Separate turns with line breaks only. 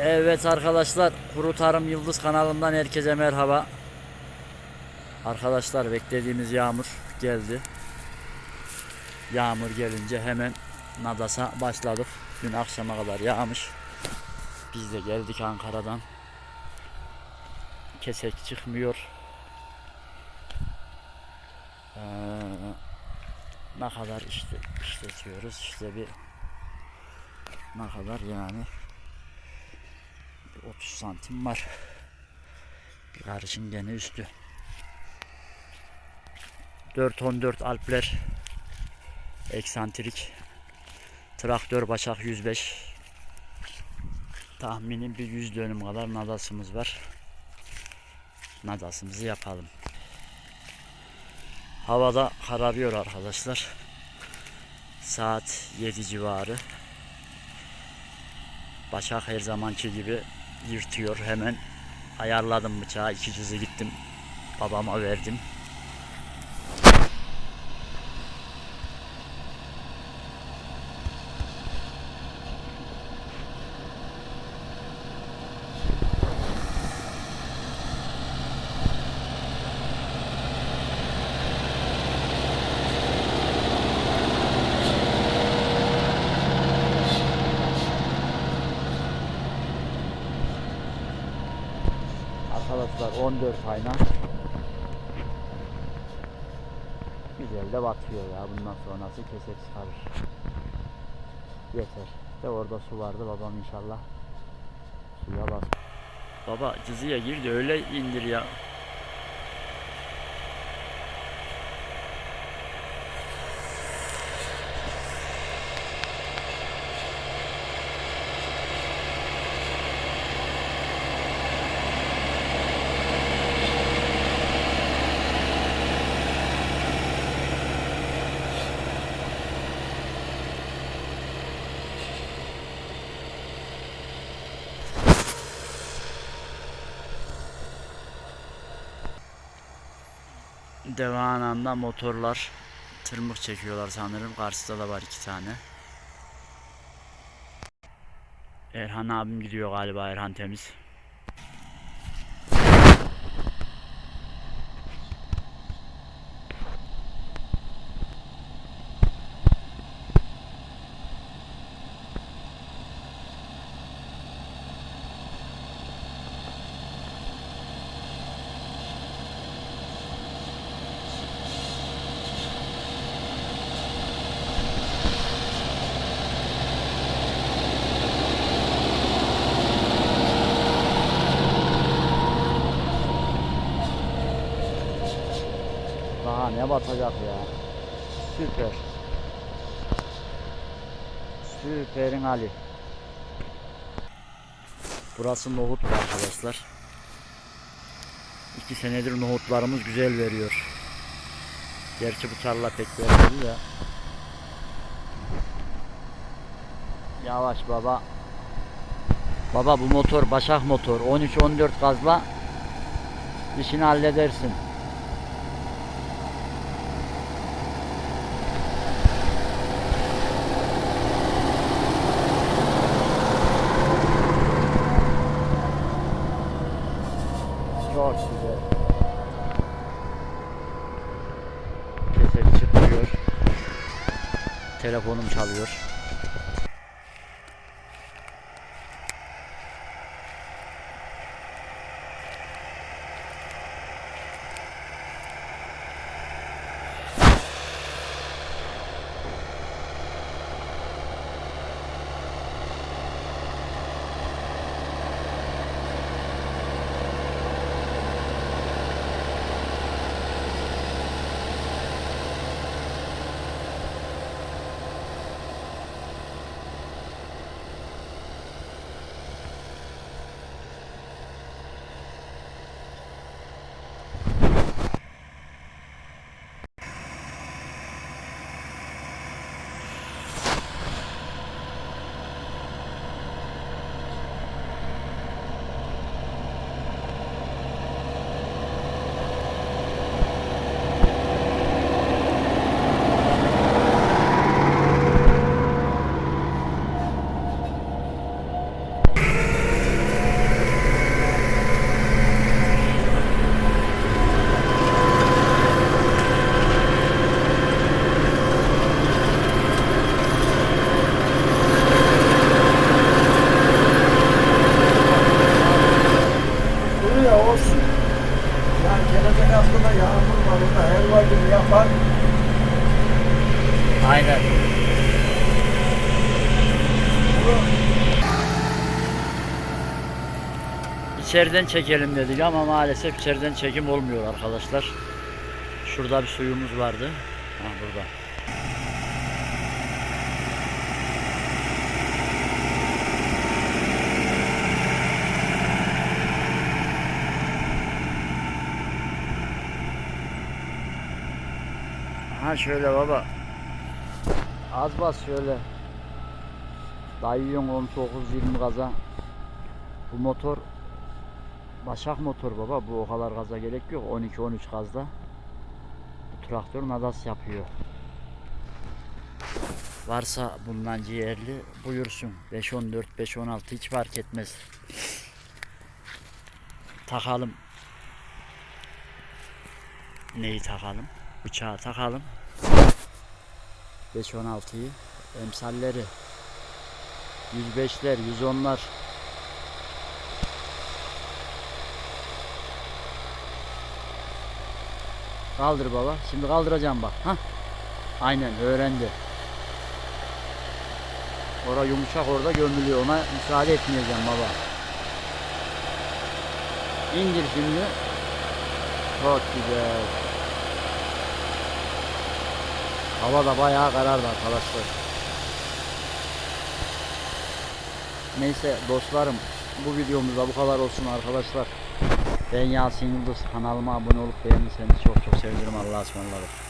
Evet arkadaşlar Kuru Tarım Yıldız kanalından herkese merhaba. Arkadaşlar beklediğimiz yağmur geldi. Yağmur gelince hemen Nadas'a başladık. Dün akşama kadar yağmış. Biz de geldik Ankara'dan. Kesek çıkmıyor. Ee, ne kadar işte işletiyoruz işte bir ne kadar yani 30 santim var. Bir karışın gene üstü. 414 Alpler eksantrik traktör başak 105 tahminim bir 100 dönüm kadar nadasımız var. Nadasımızı yapalım. Havada kararıyor arkadaşlar. Saat 7 civarı. Başak her zamanki gibi yırtıyor hemen. Ayarladım bıçağı iki cızı gittim. Babama verdim. Arkadaşlar 14 ayna. Güzel de batıyor ya. Bundan sonrası kesek çıkarır. Yeter. De orada su vardı. Babam inşallah suya bas. Baba cızıya gir de öyle indir ya. Devananda motorlar tırmık çekiyorlar sanırım. Karşıda da var iki tane. Erhan abim gidiyor galiba Erhan Temiz. Ne batacak ya. Süper. Süperin Ali. Burası nohut arkadaşlar. İki senedir nohutlarımız güzel veriyor. Gerçi bu tarla pek vermedi de. Yavaş baba. Baba bu motor Başak motor. 13-14 gazla işini halledersin. Çok güzel. Keser çıkmıyor. Telefonum çalıyor. Geçen hafta da yağmur var orada helvacını yapan. Aynen. İçeriden çekelim dedik ama maalesef içeriden çekim olmuyor arkadaşlar. Şurada bir suyumuz vardı. Ha burada. Ha şöyle baba. Az bas şöyle. Dayıyorsun 19-20 gaza. Bu motor Başak motor baba. Bu o kadar gaza gerek yok. 12-13 gazda. Bu traktör nadas yapıyor. Varsa bundan ciğerli buyursun. 5-14, 5-16 hiç fark etmez. Takalım. Neyi takalım? Bıçağı takalım. 5-16'yı. Emsalleri. 105'ler, 110'lar. Kaldır baba. Şimdi kaldıracağım bak. Hah. Aynen öğrendi. Ora yumuşak orada gömülüyor. Ona müsaade etmeyeceğim baba. İndir şimdi. Çok güzel. Hava da bayağı karardı arkadaşlar. Neyse dostlarım bu videomuzda bu kadar olsun arkadaşlar. Ben Yasin Yıldız kanalıma abone olup beğenirseniz çok çok sevinirim. Allah'a ısmarladık.